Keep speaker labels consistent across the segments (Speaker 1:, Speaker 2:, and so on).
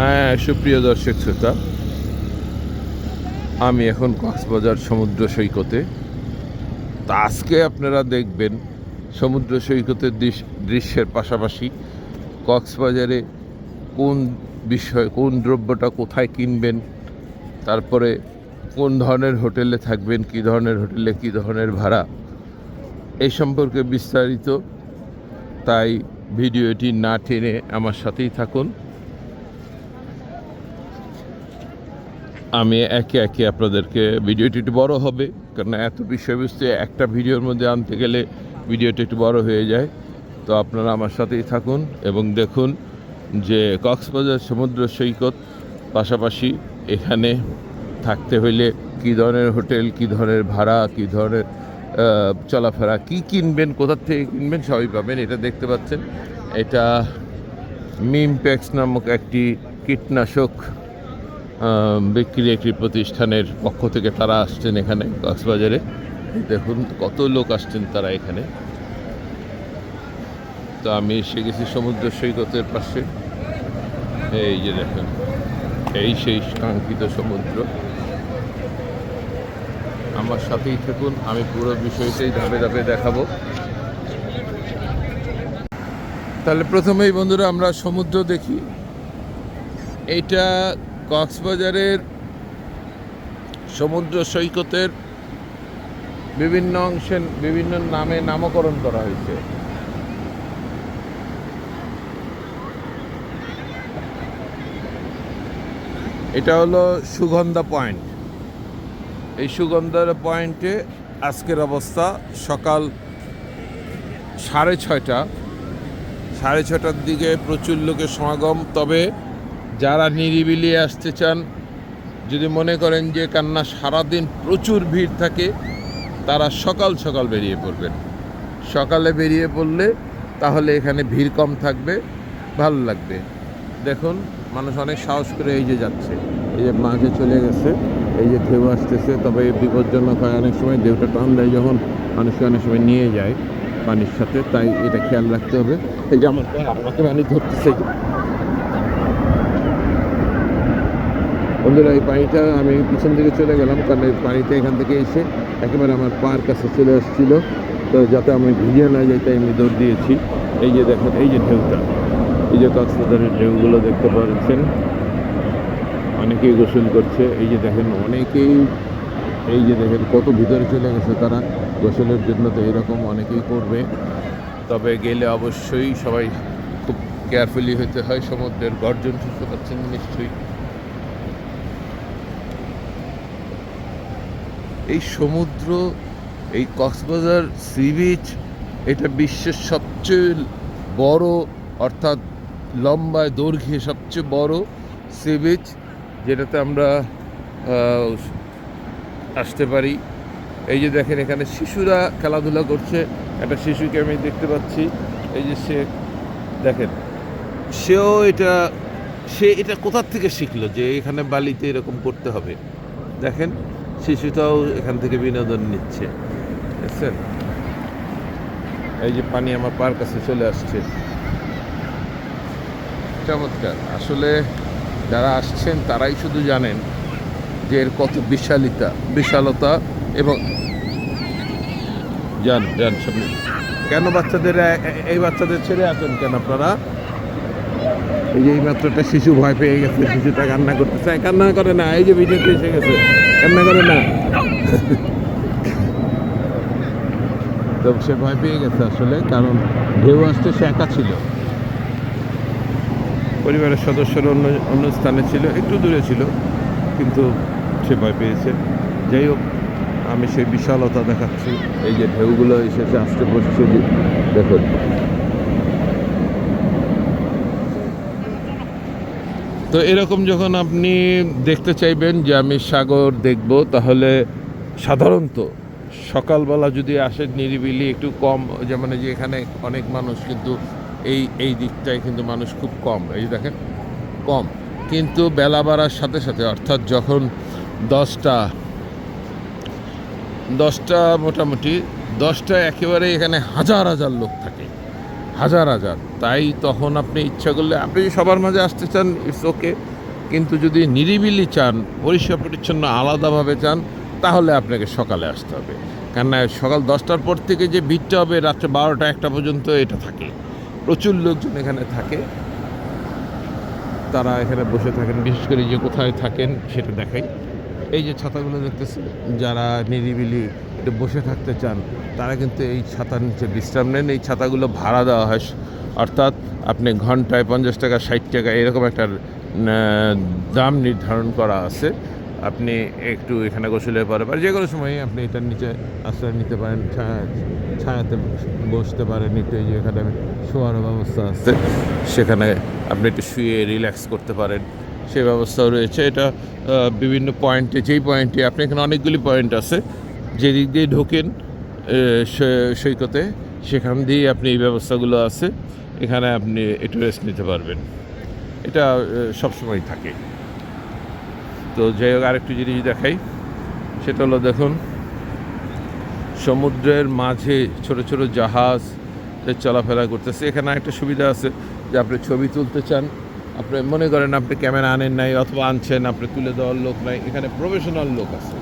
Speaker 1: হ্যাঁ সুপ্রিয় দর্শক শ্রোতা, আমি এখন কক্সবাজার সমুদ্র সৈকতে। তা আজকে আপনারা দেখবেন, সমুদ্র সৈকতের দৃশ- দৃশ্যের পাশাপাশি কক্সবাজারে কোন বিষয়, কোন দ্রব্যটা কোথায় কিনবেন, তারপরে কোন ধরনের হোটেলে থাকবেন, কী ধরনের হোটেলে, কী ধরনের ভাড়া, এই সম্পর্কে বিস্তারিত, তাই ভিডিওটি না টেনে আমার সাথেই থাকুন। আমি একে একে আপনাদেরকে ভিডিওটি একটু বড় হবে, কারণ এত বিষয়বস্তু, একটা ভিডিওর মধ্যে আনতে গেলে ভিডিওটি একটু বড় হয়ে যায়। তো আপনারা আমার সাথেই থাকুন এবং দেখুন যে কক্সবাজার সমুদ্র সৈকত পাশাপাশি এখানে থাকতে হইলে কী ধরনের হোটেল, কী ধরনের ভাড়া, কী ধরনের চলাফেরা, কী কিনবেন কোথার থেকে কিনবেন সবই পাবেন, এটা দেখতে পাচ্ছেন। এটা মিমপ্যাক্স নামক একটি কীটনাশক বিক্রি একটি প্রতিষ্ঠানের পক্ষ থেকে তারা আসছেন এখানে কক্সবাজারে। দেখুন কত লোক আসছেন তারা এখানে। তো আমি এসে গেছি সমুদ্র সৈকতের পাশে। এই যে দেখেন, এই সেই কাঙ্ক্ষিত সমুদ্র। আমার সাথেই থাকুন, আমি পুরো বিষয়টাই ধাপে ধাপে দেখাবো। তাহলে প্রথমেই বন্ধুরা আমরা সমুদ্র দেখি। এইটা কক্সবাজারের সমুদ্র সৈকতের বিভিন্ন অংশে বিভিন্ন নামে নামকরণ করা হয়েছে। এটা হলো সুগন্ধা পয়েন্ট। এই সুগন্ধার পয়েন্টে আজকের অবস্থা সকাল সাড়ে ছয়টা। সাড়ে ছটার দিকে প্রচুর লোকের সমাগম, তবে যারা নিরিবিলি আসতে চান, যদি মনে করেন যে কান্না সারাদিন প্রচুর ভিড় থাকে, তারা সকাল সকাল বেরিয়ে পড়বেন। সকালে বেরিয়ে পড়লে তাহলে এখানে ভিড় কম থাকবে, ভালো লাগবে। দেখুন, মানুষ অনেক সাহস করে এই যে যাচ্ছে। এই যে মাঝে চলে গেছে, এই যে ঢেউ আসতেছে, তবে এই বিপজ্জনক হয় অনেক সময়, ঢেউটা টান দেয় যখন মানুষকে অনেক সময় নিয়ে যায় পানির সাথে, তাই এটা খেয়াল রাখতে হবে। এই যে আমার আমাকে পানি ধরতেছে। বন্ধুরা, এই পানিটা আমি পিছন দিকে চলে গেলাম কারণ এই পানিটা এখান থেকে এসে একেবারে আমার পার কাছে চলে আসছিল। তো যাতে আমি ভিজে না যাই, তাই আমি দৌড় দিয়েছি। এই যে দেখেন, এই যে ঢেউটা, এই যে কক্সবাজারের ঢেউগুলো দেখতে পাচ্ছেন। অনেকেই গোসল করছে। এই যে দেখেন, অনেকেই, এই যে দেখেন কত ভিতরে চলে গেছে তারা। গোসলের জন্য তো এরকম অনেকেই করবে। তবে গেলে অবশ্যই সবাই খুব কেয়ারফুলি হতে হয়। সমুদ্রের গর্জন শুনতে পাচ্ছেন নিশ্চয়ই। এই সমুদ্র, এই কক্সবাজার সি বিচ এটা বিশ্বের সবচেয়ে বড়, অর্থাৎ লম্বায় দৈর্ঘ্যে সবচেয়ে বড় সি বিচ যেটাতে আমরা আসতে পারি। এই যে দেখেন এখানে শিশুরা খেলাধুলা করছে, একটা শিশুকে আমি দেখতে পাচ্ছি। এই যে সে, দেখেন, সেও এটা, সে এটা কোথার থেকে শিখলো যে এখানে বালিতে এরকম করতে হবে? দেখেন শিশুটাও এখান থেকে বিনোদন নিচ্ছে। বুঝছেন এই যে পানি আমার পার কাছে চলে আসছে। চমৎকার। আসলে যারা আসছেন, তারাই শুধু জানেন যে এর কত বিশালিতা, বিশালতা এবং যান যান সামনে। কেন বাচ্চাদের এই বাচ্চাদের ছেড়ে আসেন কেন আপনারা? এই যে এই মাত্র একটা শিশু ভয় পেয়ে গেছে, শিশুটা কান্না করতে করতেছে কান্না করে না, এই যে ভিডিওতে এসে গেছে। কান্না করে না। তো সে ভয় পেয়ে গেছে আসলে, কারণ ঢেউ আসতে সে একা ছিল। পরিবারের সদস্যরা অন্য অন্য স্থানে ছিল, একটু দূরে ছিল, কিন্তু সে ভয় পেয়েছে। যাই হোক, আমি সেই বিশালতা দেখাচ্ছি। এই যে ঢেউগুলো এসেছে, আসতে বসছে দেখুন তো এরকম যখন আপনি দেখতে চাইবেন যে আমি সাগর দেখব, তাহলে সাধারণত সকালবেলা যদি আসেন নিরিবিলি, একটু কম, যেমন এই যে এখানে অনেক মানুষ কিন্তু এই এই দিকটায় কিন্তু মানুষ খুব কম, এই দেখেন, কম। কিন্তু বেলা বাড়ার সাথে সাথে, অর্থাৎ যখন দশটা দশটা মোটামুটি দশটা একেবারে এখানে হাজার হাজার লোক থাকে। হাজার হাজার। তাই তখন আপনি ইচ্ছা করলে আপনি সবার মাঝে আসতে চান ইটস ওকে কিন্তু যদি নিরিবিলি চান, পরিষ্কার পরিচ্ছন্ন, আলাদাভাবে চান, তাহলে আপনাকে সকালে আসতে হবে। কেননা সকাল দশটার পর থেকে যে ভিড়টা হবে, রাত্রে বারোটা একটা পর্যন্ত এটা থাকে। প্রচুর লোকজন এখানে থাকে। তারা এখানে বসে থাকেন, বিশেষ করে যে কোথায় থাকেন, সেটা দেখাই। এই যে ছাতাগুলো দেখতেছেন যারা নিরিবিলি একটু বসে থাকতে চান, তারা কিন্তু এই ছাতার নিচে বিশ্রাম নেন। এই ছাতাগুলো ভাড়া দেওয়া হয়, অর্থাৎ আপনি ঘন্টায় পঞ্চাশ টাকা, ষাট টাকা, এরকম একটা দাম নির্ধারণ করা আছে। আপনি একটু এখানে গোসলের পরে বা যে কোনো সময় আপনি এটার নিচে আশ্রয় নিতে পারেন, ছায়া ছায়াতে বসতে পারেন, একটু এই যে এখানে শোয়ারও ব্যবস্থা আছে। সেখানে আপনি একটু শুয়ে রিল্যাক্স করতে পারেন। সেই ব্যবস্থাও রয়েছে। এটা বিভিন্ন পয়েন্টে, যেই পয়েন্টে আপনি এখানে অনেকগুলি পয়েন্ট আছে। যেদিক দিয়ে ঢোকেন সৈ- সৈকতে, সেখান দিয়েই আপনি এই ব্যবস্থাগুলো আছে। এখানে আপনি একটু রেস্ট নিতে পারবেন। এটা সবসময় থাকে। তো যাই হোক, আরেকটু জিনিস দেখাই। সেটা হলো দেখুন, সমুদ্রের মাঝে ছোট ছোট জাহাজ চলাফেরা করতেছে। এখানে একটা সুবিধা আছে যে আপনি ছবি তুলতে চান। আপনি মনে করেন আপনি ক্যামেরা আনেন নাই অথবা আনছেন, আপনি তুলে দেওয়ার লোক নাই, এখানে প্রফেশনাল লোক আছে।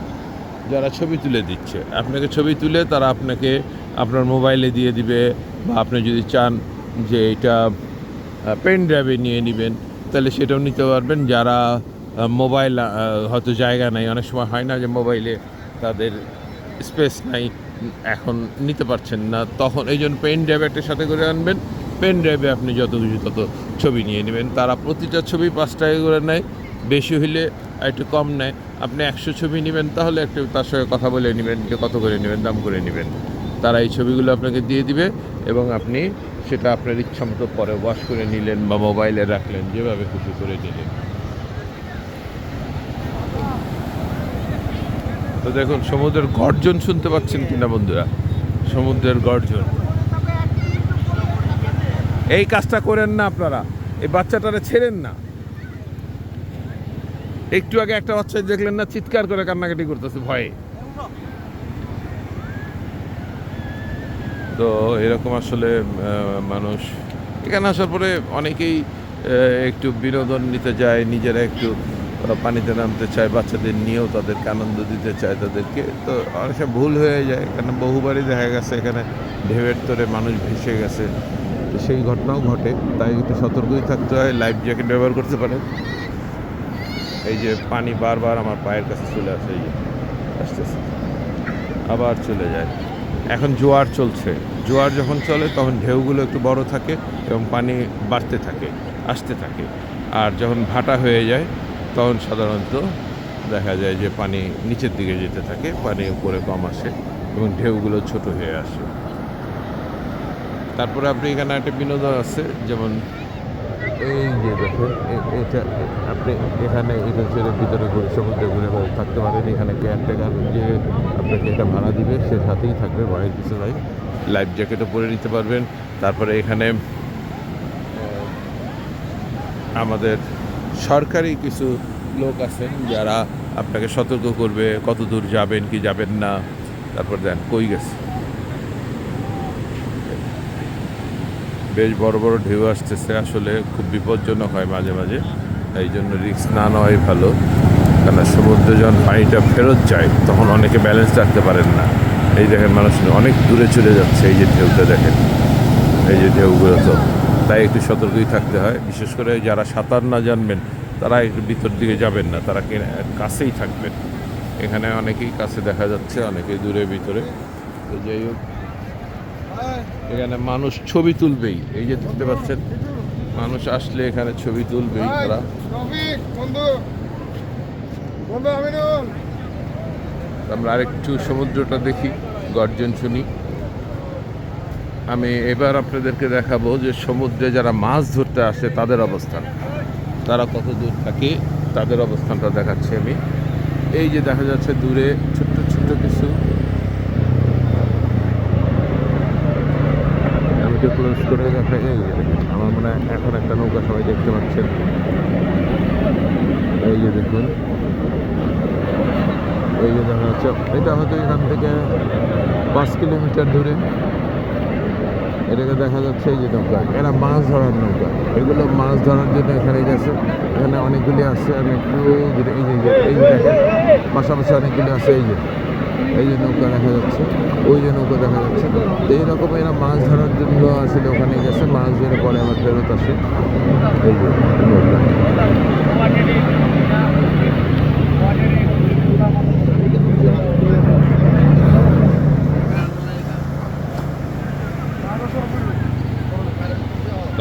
Speaker 1: যারা ছবি তুলে দিচ্ছে। আপনাকে ছবি তুলে তারা আপনাকে আপনার মোবাইলে দিয়ে দিবে বা আপনি যদি চান যে এটা পেন ড্রাইভে নিয়ে নেবেন, তাহলে সেটাও নিতে পারবেন। যারা মোবাইল হয়তো জায়গা নাই, অনেক সময় হয় না যে মোবাইলে তাদের স্পেস নাই, এখন নিতে পারছেন না, তখন এই জন্য পেন ড্রাইভ একটা সাথে করে আনবেন। পেন ড্রাইভে আপনি যত কিছু তত ছবি নিয়ে নেবেন। তারা প্রতিটা ছবি পাঁচ টাকা করে নেয়, বেশি হইলে একটু কম নেয়। আপনি একশো ছবি নেবেন তাহলে একটু তার সঙ্গে কথা বলে নেবেন যে কত করে নেবেন, দাম করে নেবেন। তারা এই ছবিগুলো আপনাকে দিয়ে দিবে এবং আপনি সেটা আপনার ইচ্ছামতো পরে ওয়াশ করে নিলেন বা মোবাইলে রাখলেন, যেভাবে খুশি করে নিলেন তো দেখুন, সমুদ্রের গর্জন শুনতে পাচ্ছেন কিনা বন্ধুরা? সমুদ্রের গর্জন। এই কাজটা করেন না আপনারা। এই বাচ্চাটারে ছেড়েন না। একটু আগে একটা বাচ্চা দেখলেন না, চিৎকার করে কান্নাকাটি করতেছে, ভয়ে। তো এরকম আসলে মানুষ এখানে আসার পরে অনেকেই একটু বিনোদন নিতে যায়, নিজেরা একটু পানিতে নামতে চায়, বাচ্চাদের নিয়েও তাদেরকে আনন্দ দিতে চায় তাদেরকে। তো অনেক ভুল হয়ে যায়, এখানে বহুবারই দেখা গেছে, এখানে ঢেউয়ের তোরে মানুষ ভেসে গেছে। তো সেই ঘটনাও ঘটে, তাই একটু সতর্কই থাকতে হয় লাইফ জ্যাকেট ব্যবহার করতে পারেন এই যে পানি বারবার আমার পায়ের কাছে চলে আসে, এই যে আসতেছে। আবার চলে যায়। এখন জোয়ার চলছে। জোয়ার যখন চলে, তখন ঢেউগুলো একটু বড় থাকে এবং পানি বাড়তে থাকে, আসতে থাকে। আর যখন ভাটা হয়ে যায়, তখন সাধারণত দেখা যায় যে পানি নিচের দিকে যেতে থাকে, পানি উপরে কম আসে এবং ঢেউগুলো ছোট হয়ে আসে। তারপরে আপনি এখানে একটা বিনোদন আছে যেমন এই যে দেখুন এটা আপনি এখানে এটা ছেড়ে ভিতরে ঘুরে সমুদ্রে ঘুরে থাকতে পারেন এখানে কেয়ারটেকার যে আপনাকে এটা ভাড়া দিবে সে সাথেই থাকবে বাইরে কিছু নাই। লাইফ জ্যাকেটও পরে নিতে পারবেন। তারপরে এখানে আমাদের সরকারি কিছু লোক আছেন যারা আপনাকে সতর্ক করবে কত দূর যাবেন কি যাবেন না। তারপর দেন কই গেছে? বেশ বড় বড় ঢেউ আসতেছে, আসলে খুব বিপজ্জনক হয় মাঝে মাঝে। এই জন্য রিস্ক না নেওয়াই ভালো। কেন সমুদ্রে যখন পানিটা ফেরত যায়, তখন অনেকে ব্যালেন্স রাখতে পারেন না। এই দেখেন মানুষ অনেক দূরে চলে যাচ্ছে এই যে ঢেউটা দেখেন। এই যে ঢেউগুলো তো। তাই একটু সতর্কই থাকতে হয়। বিশেষ করে যারা সাঁতার না জানবেন, তারা একটু ভিতর দিকে যাবেন না। তারা কাছেই থাকবেন। এখানে অনেকেই কাছে দেখা যাচ্ছে, অনেকেই দূরে ভিতরে। তো যাই হোক এখানে মানুষ ছবি তুলবেই। এই যে দেখতে পাচ্ছেন মানুষ আসলে এখানে ছবি তুলবেই তারা। আমরা আরেকটু সমুদ্রটা দেখি গর্জন শুনি। আমি এবার আপনাদেরকে দেখাবো যে সমুদ্রে যারা মাছ ধরতে আসে তাদের অবস্থান। তারা কত দূর থাকে তাদের অবস্থানটা দেখাচ্ছি আমি। এই যে দেখা যাচ্ছে দূরে আমি করে এই আমার মনে হয় এখন একটা নৌকা সবাই দেখতে পাচ্ছেন। এই যে দেখুন, এই যে দেখা যাচ্ছে, এটা হয়তো এখান থেকে পাঁচ কিলোমিটার দূরে। এটাকে দেখা যাচ্ছে এই যে নৌকা, এরা মাছ ধরার নৌকা। এগুলো মাছ ধরার জন্য এখানে গেছে, এখানে অনেকগুলি আছে, আমি একটু এই যে এই যে দেখেন, পাশাপাশি অনেকগুলি আছে, এই যে। এই যে নৌকা দেখা যাচ্ছে, ওই যে নৌকা দেখা যাচ্ছে। তো এইরকম এরা মাছ ধরার জন্য আসলে ওখানে গেছে, মাছ ধরে পরে আবার ফেরত আসে। এই যে নৌকা।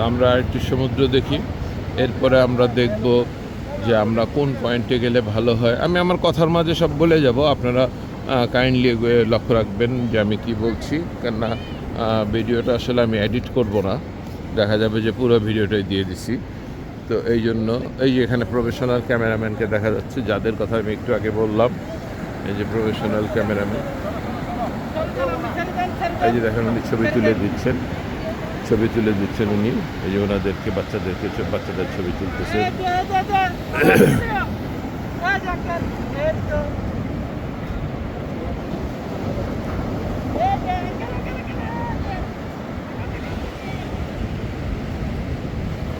Speaker 1: আমরা একটু সমুদ্র দেখি। এরপরে আমরা দেখব যে আমরা কোন পয়েন্টে গেলে ভালো হয়। আমি আমার কথার মাঝে সব বলে যাব। আপনারা কাইন্ডলি লক্ষ্য রাখবেন যে আমি কি বলছি, কেননা ভিডিওটা আসলে আমি এডিট করব না। দেখা যাবে যে পুরো ভিডিওটাই দিয়ে দিছি। তো এই জন্য, এই যে এখানে প্রফেশনাল ক্যামেরাম্যানকে দেখা যাচ্ছে, যাদের কথা আমি একটু আগে বললাম, এই যে প্রফেশনাল ক্যামেরাম্যান এই যে দেখেন, উনি ছবি তুলে দিচ্ছেন। ছবি তুলে দিচ্ছেন উনি। এই যে ওনাদেরকে, বাচ্চাদেরকে বাচ্চাদের ছবি তুলতেছে।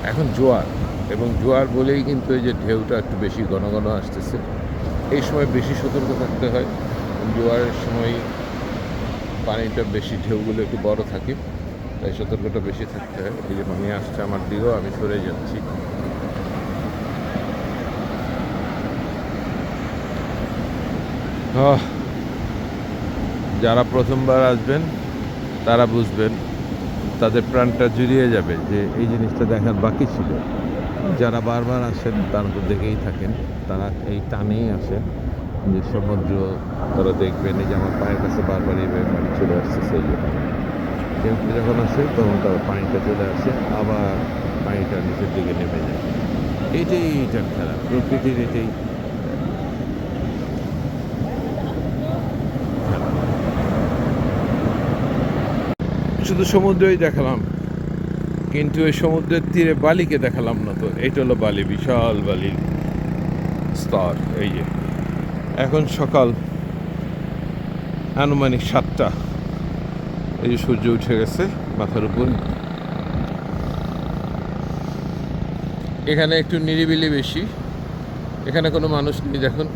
Speaker 1: এখন জোয়ার, এবং জোয়ার বলেই কিন্তু এই যে ঢেউটা একটু বেশি ঘন ঘন আসতেছে। এই সময় বেশি সতর্ক থাকতে হয় জোয়ারের সময় পানিটা বেশি, ঢেউগুলো একটু বড় থাকে, তাই সতর্কটা বেশি থাকতে হয়। এই যে পানি আসছে আমার দিকেও, আমি সরে যাচ্ছি। যারা প্রথমবার আসবেন, তারা বুঝবেন তাদের প্রাণটা জুড়িয়ে যাবে যে এই জিনিসটা দেখার বাকি ছিল। যারা বারবার আসেন, তারা তো দেখেই থাকেন, তারা এই টানেই আসেন। যে সমুদ্র, তারা দেখবেন এই যে আমার পায়ের কাছে বারবার এইভাবে পানি চলে আসছে সেই জন্য। যখন আসে, তখন তার পানিটা চলে আসে, আবার পানিটা নিচের দিকে নেমে যায়। এটাই এইটার খেলা। প্রকৃতির এটাই শুধু সমুদ্রই দেখালাম, কিন্তু ওই সমুদ্রের তীরে বালিকে দেখালাম না তো। এইটা হলো বালি, বিশাল বালি স্তর, এই যে। এখন সকাল আনুমানিক সাতটা। এই যে সূর্য উঠে গেছে মাথার উপর। এখানে একটু নিরিবিলি বেশি। এখানে কোনো মানুষ নেই দেখুন।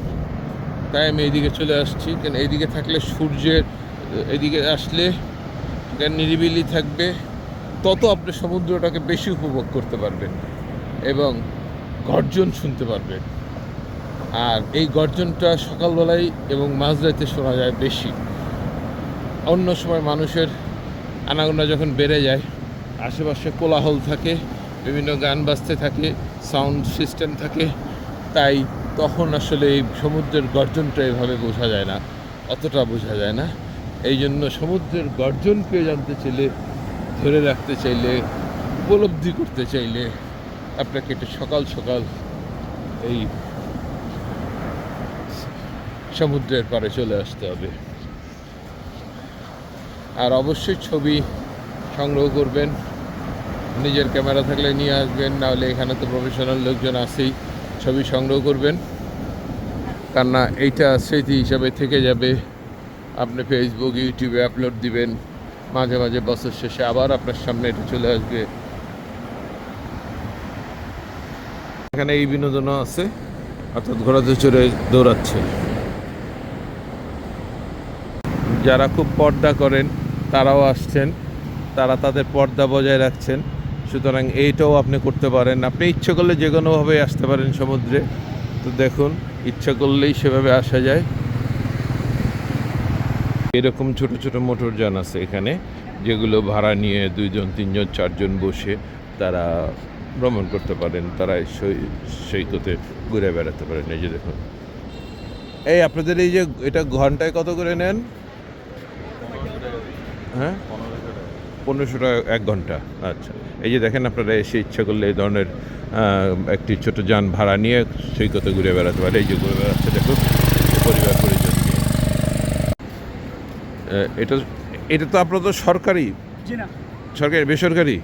Speaker 1: তাই আমি এইদিকে চলে আসছি। কেন এইদিকে থাকলে সূর্যের এদিকে আসলে এখানে নিরিবিলি থাকবে, তত আপনি সমুদ্রটাকে বেশি উপভোগ করতে পারবেন এবং গর্জন শুনতে পারবেন। আর এই গর্জনটা সকালবেলায় এবং মাঝরাতে শোনা যায় বেশি। অন্য সময় মানুষের আনাগোনা যখন বেড়ে যায়, আশেপাশে কোলাহল থাকে, বিভিন্ন গান বাজতে থাকে সাউন্ড সিস্টেম থাকে, তাই তখন আসলে এই সমুদ্রের গর্জনটা এভাবে বোঝা যায় না, অতটা বোঝা যায় না। এই জন্য সমুদ্রের গর্জনকে জানতে চাইলে, ধরে রাখতে চাইলে, উপলব্ধি করতে চাইলে আপনাকে একটু সকাল সকাল এই সমুদ্রের পাড়ে চলে আসতে হবে। আর অবশ্যই ছবি সংগ্রহ করবেন, নিজের ক্যামেরা থাকলে নিয়ে আসবেন নাহলে এখানে তো প্রফেশনাল লোকজন আসেই ছবি সংগ্রহ করবেন। কেননা এইটা স্মৃতি হিসাবে থেকে যাবে। আপনি ফেসবুক ইউটিউবে আপলোড দিবেন। মাঝে মাঝে বছর শেষে আবার আপনার সামনে এটা চলে আসবে। এখানে এই বিনোদনও আছে। অর্থাৎ ঘোড়াতে চড়ে দৌড়াচ্ছে। যারা খুব পর্দা করেন, তারাও আসছেন। তারা তাদের পর্দা বজায় রাখছেন। সুতরাং এইটাও আপনি করতে পারেন। আপনি ইচ্ছে করলে যে কোনোভাবে আসতে পারেন সমুদ্রে। তো দেখুন, ইচ্ছা করলেই সেভাবে আসা যায়। এরকম ছোট ছোট মোটর যান আছে এখানে, যেগুলো ভাড়া নিয়ে দুইজন, তিনজন, চারজন বসে তারা ভ্রমণ করতে পারেন, তারা সৈকতে ঘুরে বেড়াতে পারেন। এই যে দেখুন। এই আপনাদের এই যে এটা ঘন্টায় কত করে নেন? হ্যাঁ? পনেরোশো টাকা, এক ঘণ্টা। আচ্ছা। এই যে দেখেন আপনারা এসে ইচ্ছা করলে এই ধরনের একটি ছোট যান ভাড়া নিয়ে সৈকতে ঘুরে বেড়াতে পারে এই যে ঘুরে বেড়াচ্ছে দেখুন পরিবার পরিজন নিয়ে আহ, এটা এটা তো আপনার তো সরকারি। সরকারি বেসরকারি?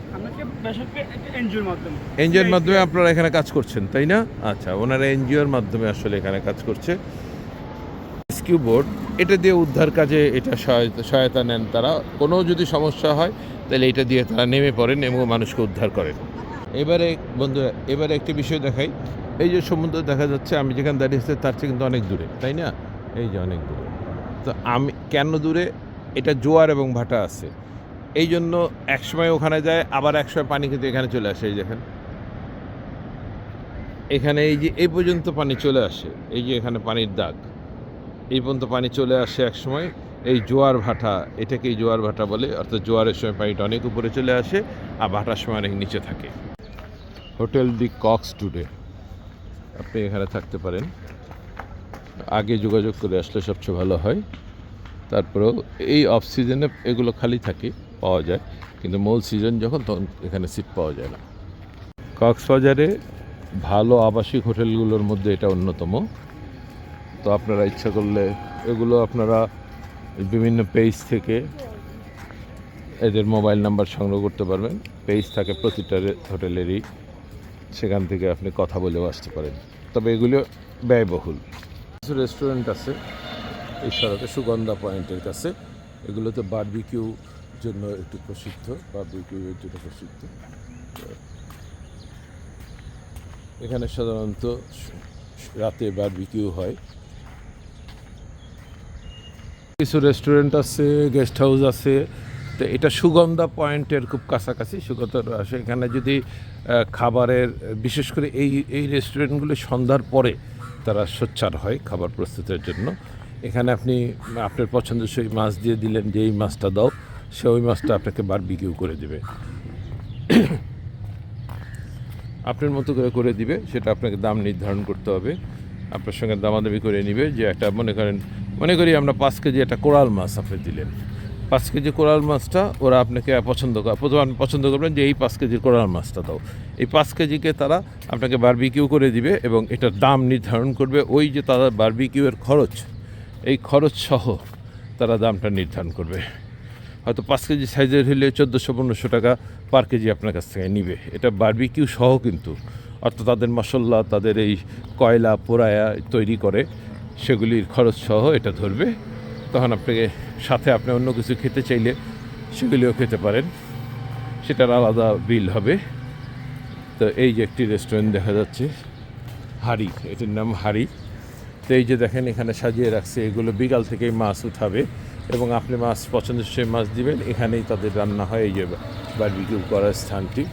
Speaker 2: এনজিওর মাধ্যমে।
Speaker 1: আপনারা এখানে কাজ করছেন তাই না? আচ্ছা ওনারা এনজিওর মাধ্যমে আসলে এখানে কাজ করছে। রেস্কিউ বোর্ড এটা দিয়ে উদ্ধার কাজে এটা সহায়তা সহায়তা নেন তারা। কোনো যদি সমস্যা হয় তাহলে এটা দিয়ে তারা নেমে পড়েন এবং মানুষকে উদ্ধার করেন। এবারে বন্ধুরা এবারে একটি বিষয় দেখাই। এই যে সমুদ্র দেখা যাচ্ছে আমি যেখানে দাঁড়িয়েছি তার চেয়ে কিন্তু অনেক দূরে তাই না? এই যে অনেক দূরে। তো আমি কেন দূরে? এটা জোয়ার এবং ভাটা আছে। এই জন্য একসময় ওখানে যায়, আবার একসময় পানি কিন্তু এখানে চলে আসে, এই দেখেন। এখানে এই যে, এই পর্যন্ত পানি চলে আসে, এই যে এখানে পানির দাগ। এই পর্যন্ত পানি চলে আসে এক সময় এই জোয়ার ভাটা, এটাকেই জোয়ার ভাটা বলে, অর্থাৎ জোয়ারের সময় পানিটা অনেক উপরে চলে আসে, আর ভাটার সময় অনেক নিচে থাকে। Hotel The Cox Today. আপনি এখানে থাকতে পারেন। আগে যোগাযোগ করে আসলে সবচেয়ে ভালো হয়। তারপরেও এই অফ সিজনে এগুলো খালি থাকে, পাওয়া যায়। কিন্তু মূল সিজন যখন, তখন এখানে সিট পাওয়া যায় না। কক্সবাজারে ভালো আবাসিক হোটেলগুলোর মধ্যে এটা অন্যতম। তো আপনারা ইচ্ছা করলে এগুলো আপনারা বিভিন্ন পেজ থেকে এদের মোবাইল নাম্বার সংগ্রহ করতে পারবেন। পেজ থাকে প্রতিটা হোটেলেরই। সেখান থেকে আপনি কথা বলেও আসতে পারেন। তবে এগুলো ব্যয়বহুল। কিছু রেস্টুরেন্ট আছে, এই সড়কে সুগন্ধা পয়েন্টের কাছে। এগুলোতে বারবিকিউ জন্য একটু প্রসিদ্ধ বারবিকিউ এর জন্য প্রসিদ্ধ। এখানে সাধারণত রাতে বারবিকিউ হয়। কিছু রেস্টুরেন্ট আছে গেস্ট হাউস আছে, তো এটা সুগন্ধা পয়েন্টের খুব কাছাকাছি, সুগন্ধা আসে। এখানে যদি খাবারের, বিশেষ করে এই এই রেস্টুরেন্টগুলো সন্ধ্যার পরে তারা সোচ্চার হয় খাবার প্রস্তুতের জন্য। এখানে আপনি, আপনার পছন্দসই মাছ দিয়ে দিলেন যে এই মাছটা দাও, সে ওই মাছটা আপনাকে বারবিকিউ করে দেবে। আপনার মতো করে করে দিবে, সেটা আপনাকে দাম নির্ধারণ করতে হবে। আপনার সঙ্গে দামাদামি করে নিবে যে একটা, মনে করেন, মনে করি আমরা পাঁচ কেজি একটা কোরাল মাছ আপনি দিলেন। পাঁচ কেজি কোরাল মাছটা ওরা আপনাকে পছন্দ করে, প্রথমে আপনি পছন্দ করবেন যে এই পাঁচ কেজির কোরাল মাছটা দাও। এই পাঁচ কেজিকে তারা আপনাকে বারবিকিউ করে দিবে এবং এটার দাম নির্ধারণ করবে। ওই যে তারা বারবিকিউয়ের খরচ, এই খরচ সহ তারা দামটা নির্ধারণ করবে। হয়তো পাঁচ কেজি সাইজের হলে চোদ্দোশো, পনেরোশো টাকা পার কেজি আপনার কাছ থেকে নিবে। এটা বারবিকিউ সহ কিন্তু, অর্থাৎ তাদের মশলা, তাদের এই কয়লা, পোড়ায়া তৈরি করে, সেগুলির খরচ সহ এটা ধরবে। তখন আপনাকে সাথে আপনি অন্য কিছু খেতে চাইলে সেগুলিও খেতে পারেন। সেটার আলাদা বিল হবে। তো এই যে একটি রেস্টুরেন্ট দেখা যাচ্ছে, হাড়ি, এটির নাম হাড়ি। তো এই যে দেখেন, এখানে সাজিয়ে রাখছে, এগুলো বিকাল থেকেই মাছ উঠাবে এবং আপনি মাছ পছন্দের সেই মাছ দিবেন। এখানেই তাদের রান্না হয়, এই যে বারবিকিউ করার স্থানটি।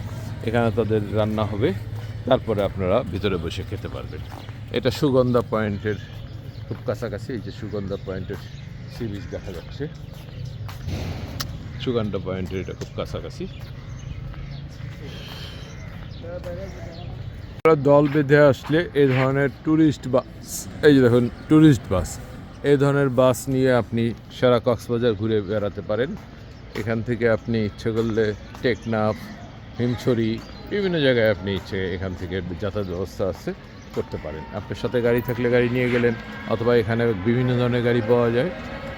Speaker 1: এখানে তাদের রান্না হবে, তারপরে আপনারা ভিতরে বসে খেতে পারবেন। এটা সুগন্ধা পয়েন্টের, খুব কাছাকাছি, এই যে সুগন্ধা পয়েন্টের সি বিচ দেখা যাচ্ছে। সুগন্ধা পয়েন্টের এটা খুব কাছাকাছি। দল বেঁধে আসলে এই ধরনের ট্যুরিস্ট বাস এই যে দেখুন ট্যুরিস্ট বাস এই ধরনের বাস নিয়ে আপনি সারা কক্সবাজার ঘুরে বেড়াতে পারেন। এখান থেকে আপনি ইচ্ছে করলে টেকনাফ, হিমছড়ি, বিভিন্ন জায়গায় আপনি ইচ্ছে, এখান থেকে যাতায়াত ব্যবস্থা আছে, করতে পারেন। আপনার সাথে গাড়ি থাকলে গাড়ি নিয়ে গেলেন, অথবা এখানে বিভিন্ন ধরনের গাড়ি পাওয়া যায়।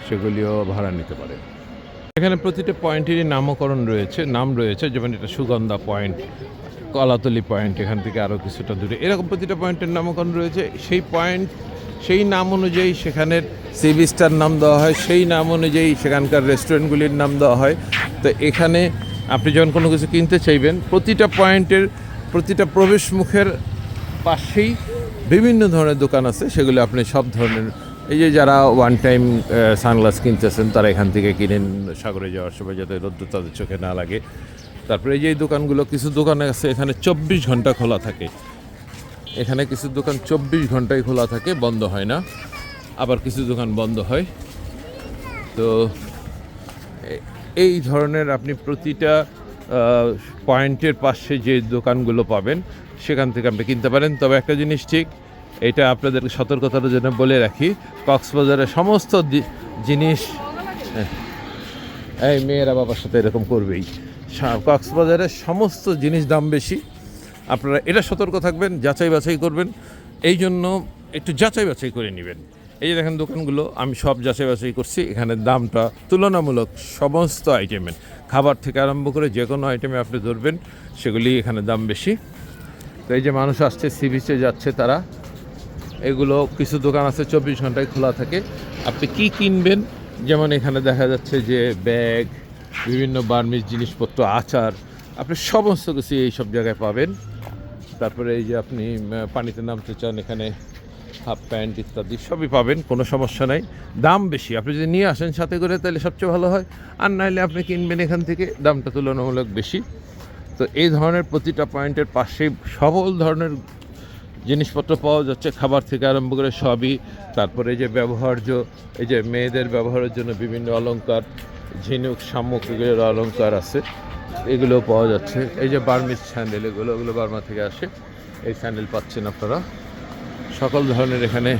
Speaker 1: সেগুলিও ভাড়া নিতে পারেন এখানে প্রতিটা পয়েন্টেরই নামকরণ রয়েছে, নাম রয়েছে, যেমন এটা সুগন্ধা পয়েন্ট, কলাতলি পয়েন্ট, এখান থেকে আরও কিছুটা দূরে। এরকম প্রতিটা পয়েন্টের নামকরণ রয়েছে। সেই পয়েন্ট, সেই নাম অনুযায়ী সেখানের সি বিচটার নাম দেওয়া হয়, সেই নাম অনুযায়ী সেখানকার রেস্টুরেন্টগুলির নাম দেওয়া হয়। তো এখানে আপনি যখন কোনো কিছু কিনতে চাইবেন, প্রতিটা পয়েন্টের, প্রতিটা প্রবেশ মুখের পাশেই বিভিন্ন ধরনের দোকান আছে, সেগুলো আপনি সব ধরনের এই যে যারা ওয়ান টাইম সানগ্লাস কিনতেছেন, তারা এখান থেকে কিনেন সাগরে যাওয়ার সময় যাতে রোদ্র তাদের চোখে না লাগে। তারপরে এই যে দোকানগুলো, কিছু দোকান আছে, এখানে চব্বিশ ঘণ্টা খোলা থাকে। এখানে কিছু দোকান চব্বিশ ঘন্টায় খোলা থাকে, বন্ধ হয় না। আবার কিছু দোকান বন্ধ হয়। তো এই ধরনের আপনি প্রতিটা পয়েন্টের পাশে যে দোকানগুলো পাবেন, সেখান থেকে আপনি কিনতে পারেন। তবে একটা জিনিস ঠিক এটা আপনাদেরকে সতর্কতার জন্য বলে রাখি। কক্সবাজারের সমস্ত জিনিস হ্যাঁ, এই মেয়েরা বাবার সাথে এরকম করবেই। কক্সবাজারের সমস্ত জিনিস দাম বেশি। আপনারা এটা সতর্ক থাকবেন যাচাই বাছাই করবেন। এই জন্য একটু যাচাই বাছাই করে নেবেন। এই যে দেখেন দোকানগুলো আমি সব যাচাই বাছাই করছি। এখানে দামটা তুলনামূলক সমস্ত আইটেমের খাবার থেকে আরম্ভ করে যে কোনো আইটেমে আপনি ধরবেন সেগুলি এখানে দাম বেশি। তো এই যে মানুষ আসছে সি বিচে যাচ্ছে তারা। এগুলো কিছু দোকান আছে, চব্বিশ ঘন্টায় খোলা থাকে। আপনি কি কিনবেন? যেমন এখানে দেখা যাচ্ছে যে ব্যাগ, বিভিন্ন বার্মিজ জিনিসপত্র, আচার, আপনি সমস্ত কিছু এই সব জায়গায় পাবেন। তারপরে এই যে আপনি পানিতে নামতে চান, এখানে হাফ প্যান্ট ইত্যাদি সবই পাবেন, কোনো সমস্যা নাই। দাম বেশি, আপনি যদি নিয়ে আসেন সাথে করে, তাহলে সবচেয়ে ভালো হয়। আর নাহলে আপনি কিনবেন এখান থেকে, দামটা তুলনামূলক বেশি। তো এই ধরনের প্রতিটা পয়েন্টের পাশে সকল ধরনের জিনিসপত্র পাওয়া যাচ্ছে, খাবার থেকে আরম্ভ করে সবই। তারপরে এই যে ব্যবহার্য, এই যে মেয়েদের ব্যবহারের জন্য বিভিন্ন অলঙ্কার ঝিনুক, শামুক, এগুলোর অলংকার আছে এগুলো পাওয়া যাচ্ছে। এই যে বার্মিস স্যান্ডেল, এগুলো, ওগুলো বার্মা থেকে আসে। এই স্যান্ডেল পাচ্ছেন আপনারা। সকল ধরনের এখানে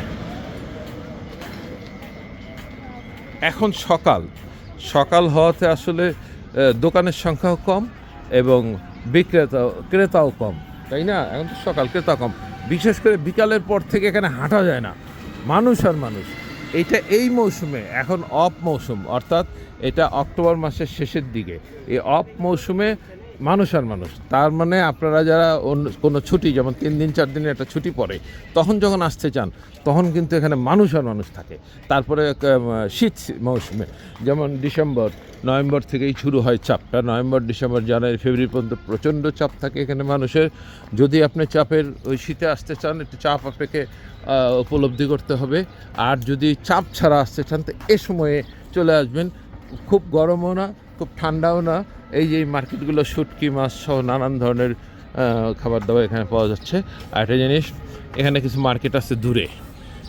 Speaker 1: এখন সকাল। সকাল হওয়াতে আসলে দোকানের সংখ্যাও কম এবং বিক্রেতাও, ক্রেতাও কম, তাই না? এখন তো সকাল, ক্রেতা কম। বিশেষ করে বিকালের পর থেকে এখানে হাঁটা যায় না। মানুষ আর মানুষ। এটা এই মৌসুমে, এখন অফ মৌসুম, অর্থাৎ এটা অক্টোবর মাসের শেষের দিকে। এই অফ মৌসুমে মানুষ আর মানুষ। তার মানে আপনারা যারা অন্য কোনো ছুটি, যেমন তিন দিন, চার দিনের একটা ছুটি পড়ে, তখন যখন আসতে চান, তখন কিন্তু এখানে মানুষ আর মানুষ থাকে। তারপরে শীত মৌসুমে, যেমন ডিসেম্বর, নভেম্বর থেকেই শুরু হয় চাপটা। নভেম্বর, ডিসেম্বর, জানুয়ারি, ফেব্রুয়ারি পর্যন্ত প্রচণ্ড চাপ থাকে এখানে মানুষের। যদি আপনি চাপের ওই শীতে আসতে চান, একটু চাপ আপনাকে উপলব্ধি করতে হবে। আর যদি চাপ ছাড়া আসতে চান, তো এ সময়ে চলে আসবেন। খুব গরমও না খুব ঠান্ডাও না। এই যে মার্কেটগুলো শুটকি মাছ সহ নানান ধরনের খাবার দাবার এখানে পাওয়া যাচ্ছে। আর একটা জিনিস, এখানে কিছু মার্কেট আছে দূরে।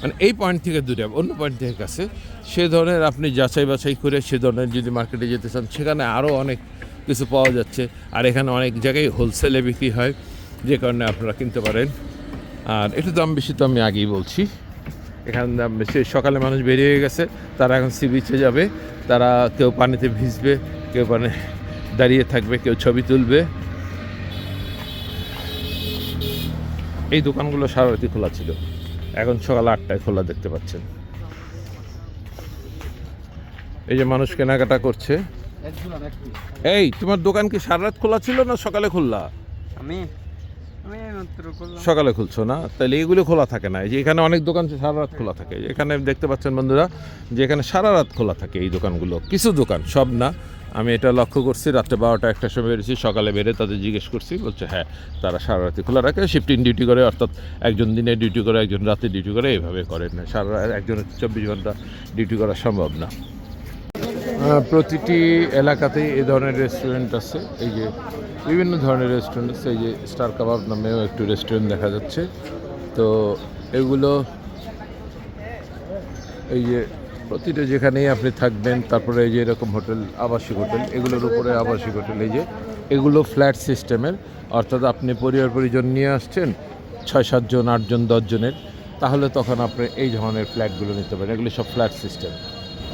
Speaker 1: মানে এই পয়েন্ট থেকে দূরে, অন্য পয়েন্ট থেকে কাছে। সে ধরনের আপনি যাচাই বাছাই করে সে ধরনের যদি মার্কেটে যেতে চান, সেখানে আরও অনেক কিছু পাওয়া যাচ্ছে। আর এখানে অনেক জায়গায় হোলসেলে বিক্রি হয়, যে কারণে আপনারা কিনতে পারেন। আর একটু দাম বেশি তো আমি আগেই বলছি। এখানে সকালে মানুষ বেরিয়ে গেছে তারা এখন সি বিচে যাবে। তারা কেউ পানিতে ভিজবে কেউ পানি দাঁড়িয়ে থাকবে কেউ ছবি তুলবে। এই দোকানগুলো সারা রাতি খোলা ছিল। এখন সকাল আটটায় খোলা দেখতে পাচ্ছেন। এই যে মানুষ কেনাকাটা করছে। এই তোমার দোকান কি সারা রাত খোলা ছিল না সকালে খুললা
Speaker 2: আমি
Speaker 1: সকালে খুলছো না? তাহলে এগুলো খোলা থাকে না। যে এখানে অনেক দোকান সারা রাত খোলা থাকে। এখানে দেখতে পাচ্ছেন বন্ধুরা, যে এখানে সারা রাত খোলা থাকে এই দোকানগুলো। কিছু দোকান, সব না। আমি এটা লক্ষ্য করছি, রাত্রে বারোটা একটা সময় বেরিয়েছি, সকালে বেরে তাদের জিজ্ঞেস করছি, বলছে হ্যাঁ তারা সারা রাতে খোলা রাখে শিফটিং ডিউটি করে, অর্থাৎ একজন দিনে ডিউটি করে, একজন রাতে ডিউটি করে এইভাবে করেন না। সারা রাত একজনের চব্বিশ ঘণ্টা ডিউটি করা সম্ভব না। প্রতিটি এলাকাতেই এই ধরনের রেস্টুরেন্ট আছে। এই যে বিভিন্ন ধরনের রেস্টুরেন্ট আছে। এই যে স্টার কাবাব নামেও একটু রেস্টুরেন্ট দেখা যাচ্ছে। তো এগুলো এই যে প্রতিটা যেখানেই আপনি থাকবেন, তারপরে এই যে এরকম হোটেল, আবাসিক হোটেল, এগুলোর উপরে আবাসিক হোটেল। এই যে এগুলো ফ্ল্যাট সিস্টেমের অর্থাৎ আপনি পরিবার পরিজন নিয়ে আসছেন, ছয় সাতজন আটজন দশজনের তাহলে তখন আপনি এই ধরনের ফ্ল্যাটগুলো নিতে পারেন। এগুলো সব ফ্ল্যাট সিস্টেম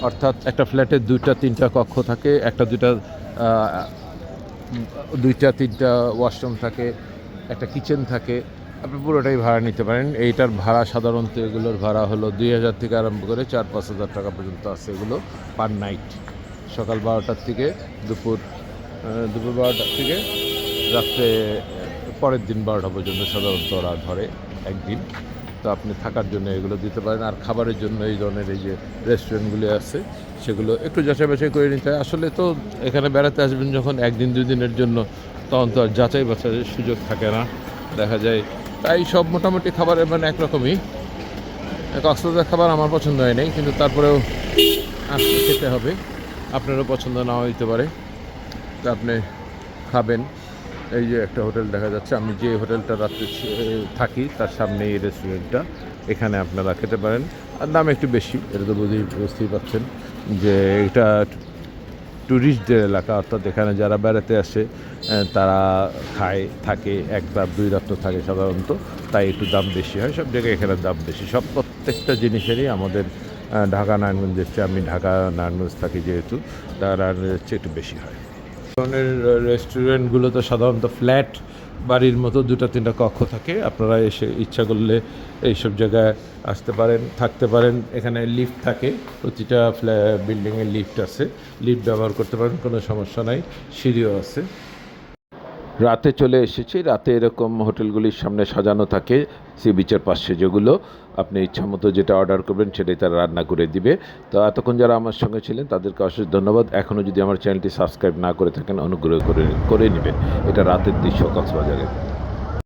Speaker 1: অর্থাৎ একটা ফ্ল্যাটে দুইটা, তিনটা কক্ষ থাকে, একটা দুইটা দুইটা, তিনটা ওয়াশরুম থাকে, একটা কিচেন থাকে। আপনি পুরোটাই ভাড়া নিতে পারেন। এইটার ভাড়া সাধারণত এগুলোর ভাড়া হলো দুই হাজার থেকে আরম্ভ করে চার, পাঁচ হাজার টাকা পর্যন্ত আছে এগুলো পার নাইট সকাল বারোটার থেকে দুপুর দুপুর বারোটার থেকে রাত্রে, পরের দিন বারোটা পর্যন্ত সাধারণত ওরা ধরে একদিন। তো আপনি থাকার জন্য এগুলো দিতে পারেন। আর খাবারের জন্য এই ধরনের এই যে রেস্টুরেন্টগুলি আছে, সেগুলো একটু যাচাই বাছাই করে নিতে হয়। আসলে তো এখানে বেড়াতে আসবেন যখন একদিন, দুই দিনের জন্য, তখন তো আর যাচাই বাছাইয়ের সুযোগ থাকে না, দেখা যায়। তাই সব মোটামুটি খাবারের মানে একরকমই। কক্সবাজার খাবার আমার পছন্দ হয় নাই, কিন্তু তারপরেও খেতে হবে। আপনারও পছন্দ নাও হইতে পারে। তো আপনি খাবেন। এই যে একটা হোটেল দেখা যাচ্ছে। আমি যে হোটেলটা রাত্রে থাকি, তার সামনে এই রেস্টুরেন্টটা। এখানে আপনারা খেতে পারেন। আর দাম একটু বেশি, এটা তো বুঝেই বুঝতেই পারছেন যে এটা ট্যুরিস্টদের এলাকা। অর্থাৎ এখানে যারা বেড়াতে আসে তারা খায়, থাকে, এক রাত দুই রাত তো থাকে সাধারণত, তাই একটু দাম বেশি হয়। সব জায়গায় এখানে দাম বেশি। সব প্রত্যেকটা জিনিসেরই আমাদের ঢাকা নারায়ণগঞ্জের চেয়ে আমি ঢাকা নারায়ণগঞ্জ থাকি যেহেতু নারায়ণগঞ্জের চেয়ে একটু বেশি হয়। ধরনের রেস্টুরেন্টগুলো তো সাধারণত ফ্ল্যাট বাড়ির মতো দুটো তিনটা কক্ষ থাকে। আপনারা এসে ইচ্ছা করলে এইসব জায়গায় আসতে পারেন, থাকতে পারেন। এখানে লিফট থাকে, প্রতিটা বিল্ডিংয়ে লিফট আছে। লিফট ব্যবহার করতে পারেন, কোনো সমস্যা নাই, সিঁড়িও আছে। রাতে চলে এসেছি। রাতে এরকম হোটেলগুলির সামনে সাজানো থাকে। সি বিচের পাশে যেগুলো আপনি ইচ্ছা মতো যেটা অর্ডার করবেন সেটাই তারা রান্না করে দিবে। তো এতক্ষণ যারা আমার সঙ্গে ছিলেন, তাদেরকে অশেষ ধন্যবাদ। এখনও যদি আমার চ্যানেলটি সাবস্ক্রাইব না করে থাকেন, অনুগ্রহ করে করে নেবেন। এটা রাতের দৃশ্য কক্সবাজারের